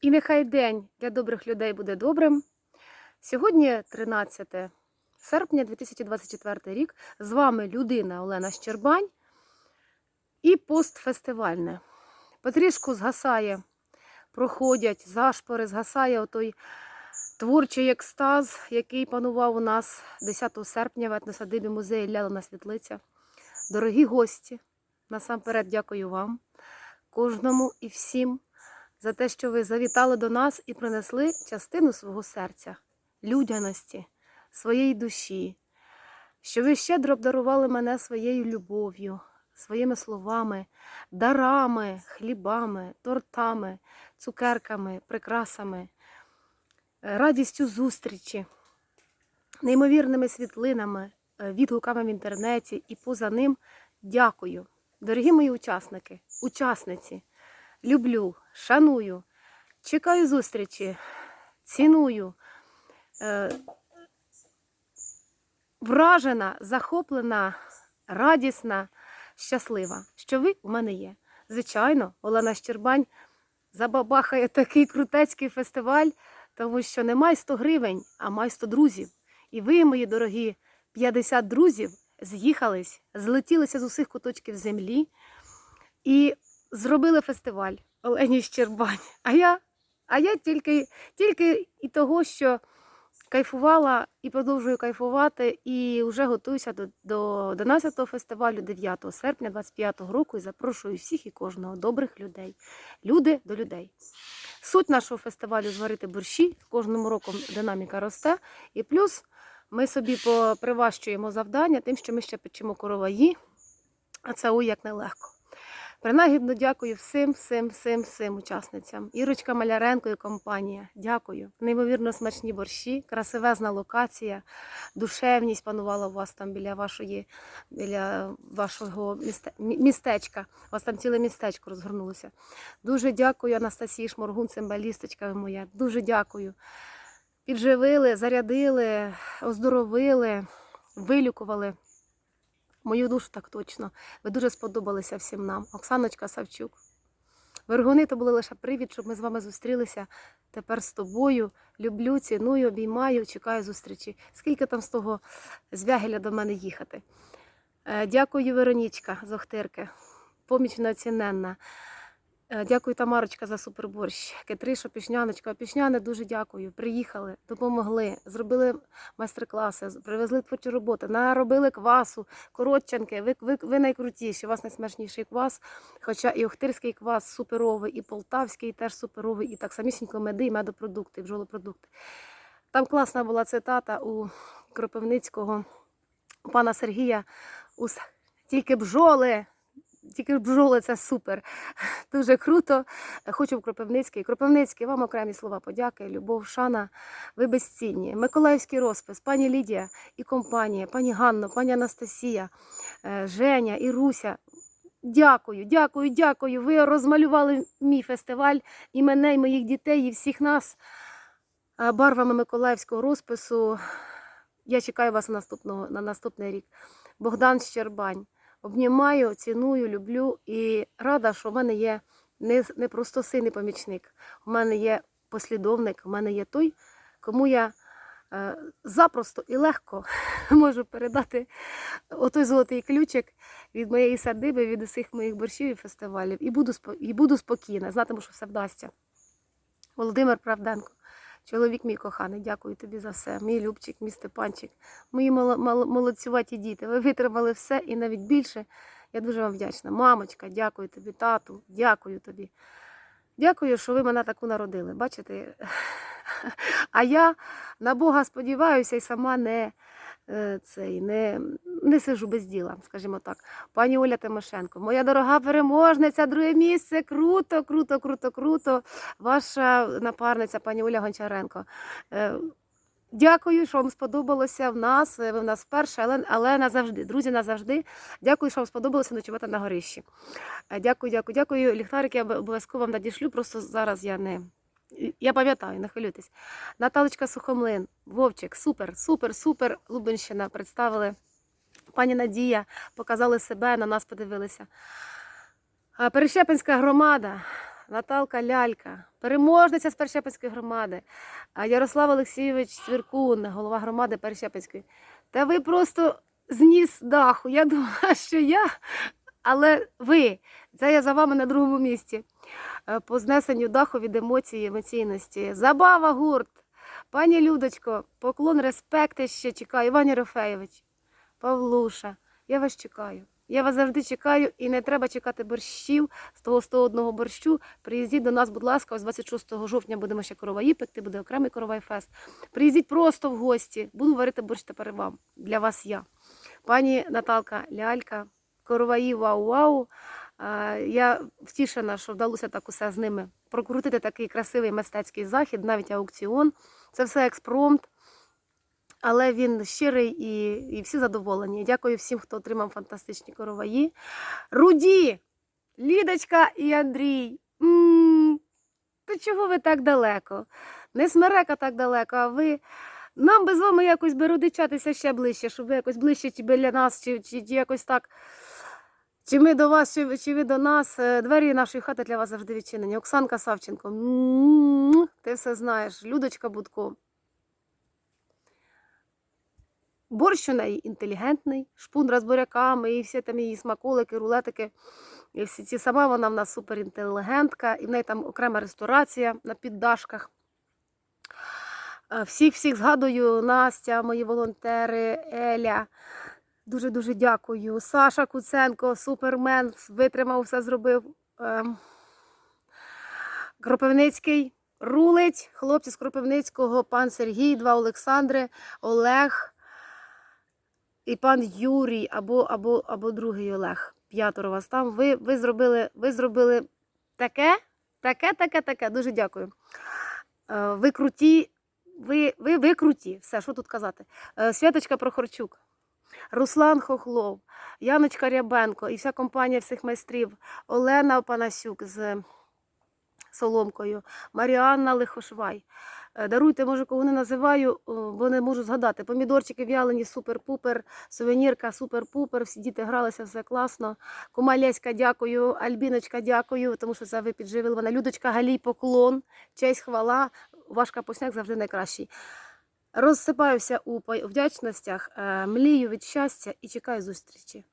І нехай день для добрих людей буде добрим. Сьогодні 13 серпня 2024 рік. З вами людина Олена Щербань і постфестивальне. Потрішку згасає, проходять зашпори, згасає отой творчий екстаз, який панував у нас 10 серпня в етносадибі музею Лялина Світлиця. Дорогі гості, насамперед дякую вам, кожному і всім за те, що ви завітали до нас і принесли частину свого серця, людяності, своєї душі, що ви щедро обдарували мене своєю любов'ю, своїми словами, дарами, хлібами, тортами, цукерками, прикрасами, радістю зустрічі, неймовірними світлинами, е, відгуками в інтернеті і поза ним. Дякую, дорогі мої учасники, учасниці. Люблю, шаную, чекаю зустрічі, ціную, е, вражена, захоплена, радісна, щаслива, що ви у мене є. Звичайно, Олена Щербань забабахає такий крутецький фестиваль, тому що не май 100 гривень, а май 100 друзів. І ви, мої дорогі, 50 друзів з'їхались, злетілися з усіх куточків землі і зробили фестиваль Олені Щербань. А я, а я тільки, тільки і того, що кайфувала і продовжую кайфувати, і вже готуюся до, до 11-го фестивалю 9 серпня 25-го року і запрошую всіх і кожного добрих людей. Люди до людей. Суть нашого фестивалю зварити борщі. Кожним роком динаміка росте. І плюс ми собі поприващуємо завдання тим, що ми ще печемо короваї, а це ой як нелегко. Принагідно дякую всім, всім, всім, всім учасницям. Ірочка Маляренко і компанія. Дякую. Неймовірно смачні борщі, красивезна локація, душевність панувала у вас там біля вашої, біля вашого місте, містечка. У вас там ціле містечко розгорнулося. Дуже дякую Анастасії Шморгун, цимбалісточка моя. Дуже дякую. Підживили, зарядили, оздоровили, вилікували. Мою душу так точно. Ви дуже сподобалися всім нам. Оксаночка Савчук. Вергуни то були лише привід, щоб ми з вами зустрілися тепер з тобою. Люблю, ціную, обіймаю, чекаю зустрічі. Скільки там з того звягеля до мене їхати? Е, Дякую, Веронічка з Охтирки. Поміч неоціненна. Е, Дякую, Тамарочка, за суперборщ. Кетриша, Пішняночка. Пішняни дуже дякую. Приїхали, допомогли, зробили майстер-класи, привезли творчі роботи, наробили квасу, коротчанки. Ви, ви, ви найкрутіші, у вас найсмачніший квас. Хоча і Охтирський квас суперовий, і полтавський теж суперовий, і так самісінько меди, і медопродукти, бджолопродукти. Там класна була цитата у Кропивницького у пана Сергія. «Ус- Тільки бджоли. Тільки бджоли це супер. Дуже круто. Хочу в Кропивницький. Кропивницький, вам окремі слова подяки, любов, шана. Ви безцінні. Миколаївський розпис, пані Лідія і компанія, пані Ганно, пані Анастасія, е, Женя і Руся. Дякую, дякую, дякую. Ви розмалювали мій фестиваль і мене, і моїх дітей, і всіх нас барвами Миколаївського розпису. Я чекаю вас на, наступного, на наступний рік. Богдан Щербань. Обнімаю, ціную, люблю і рада, що в мене є не, не просто син і помічник. У мене є послідовник, у мене є той, кому я е, запросто і легко можу передати отой золотий ключик від моєї садиби, від усіх моїх борщів і фестивалів. І буду, і буду спокійна, знатиму, що все вдасться. Володимир Правденко. Чоловік мій коханий, дякую тобі за все. Мій Любчик, мій Степанчик, мої молодцюваті діти. Ви витримали все і навіть більше. Я дуже вам вдячна. Мамочка, дякую тобі, тату, дякую тобі. Дякую, що ви мене таку народили. Бачите? А я на Бога сподіваюся і сама не, цей, не, не сижу без діла, скажімо так. Пані Оля Тимошенко, моя дорога переможниця, друге місце. Круто, круто, круто, круто. Ваша напарниця, пані Оля Гончаренко. Е, Дякую, що вам сподобалося в нас. Ви в нас вперше, але, але назавжди. Друзі, назавжди. Дякую, що вам сподобалося ночувати на горищі. Е, Дякую, дякую, дякую. Ліхтарики я обов'язково вам надішлю. Просто зараз я не. Я пам'ятаю, не хвилюйтесь. Наталочка Сухомлин, Вовчик, супер, супер, супер. Лубенщина представили. Пані Надія показали себе, на нас подивилися. Перещепинська громада, Наталка Лялька, переможниця з Перещепинської громади, Ярослав Олексійович Цвіркун, голова громади Перещепинської. Та ви просто зніс даху. Я думала, що я, але ви, це я за вами на другому місці. Е, По знесенню даху від емоцій, емоційності. Забава гурт. Пані Людочко, поклон, респекти ще чекаю. Іван Єрофеєвич, Павлуша, я вас чекаю. Я вас завжди чекаю і не треба чекати борщів з того 101 борщу. Приїздіть до нас, будь ласка, ось 26 жовтня будемо ще короваї пекти, буде окремий коровай фест. Приїздіть просто в гості. Буду варити борщ тепер вам. Для вас я. Пані Наталка Лялька, короваї вау-вау. Я втішена, що вдалося так усе з ними прокрутити такий красивий мистецький захід, навіть аукціон. Це все експромт. Але він щирий і, і всі задоволені. Дякую всім, хто отримав фантастичні короваї. Руді, Лідочка і Андрій. м чого ви так далеко? Не смерека так далеко, а ви. Нам би з вами якось би родичатися ще ближче, щоб ви якось ближче біля нас, чи, чи якось так. Чи ми до вас, чи, чи ви до нас. Е, Двері нашої хати для вас завжди відчинені. Оксанка Савченко. ти все знаєш. Людочка Будко. Борщ у неї інтелігентний, шпундра з буряками, і всі там її смаколики, рулетики. І всі ці сама вона в нас суперінтелігентка, і в неї там окрема ресторація на піддашках. Е, Всіх всіх згадую, Настя, мої волонтери, Еля. Дуже дуже дякую. Саша Куценко, супермен, витримав, все зробив. Ем, Кропивницький рулить, хлопці з Кропивницького, пан Сергій, два Олександри, Олег і пан Юрій або, або, або другий Олег. П'ятеро вас там. Ви, ви, зробили, ви зробили таке, таке, таке, таке. Дуже дякую. Е, Ви круті, ви, ви, ви круті. Все, що тут казати. Е, Святочка Прохорчук. Руслан Хохлов, Яночка Рябенко і вся компанія всіх майстрів, Олена Панасюк з Соломкою, Маріанна Лихошвай. Е, Даруйте, може, кого не називаю, бо не можу згадати. Помідорчики в'ялені, супер-пупер, сувенірка, супер-пупер. Всі діти гралися, все класно. Кума Леська, дякую, Альбіночка, дякую, тому що це ви підживили мене. Людочка Галій, поклон, честь, хвала. Ваш капусняк завжди найкращий. Розсипаюся у вдячностях, е, млію від щастя і чекаю зустрічі.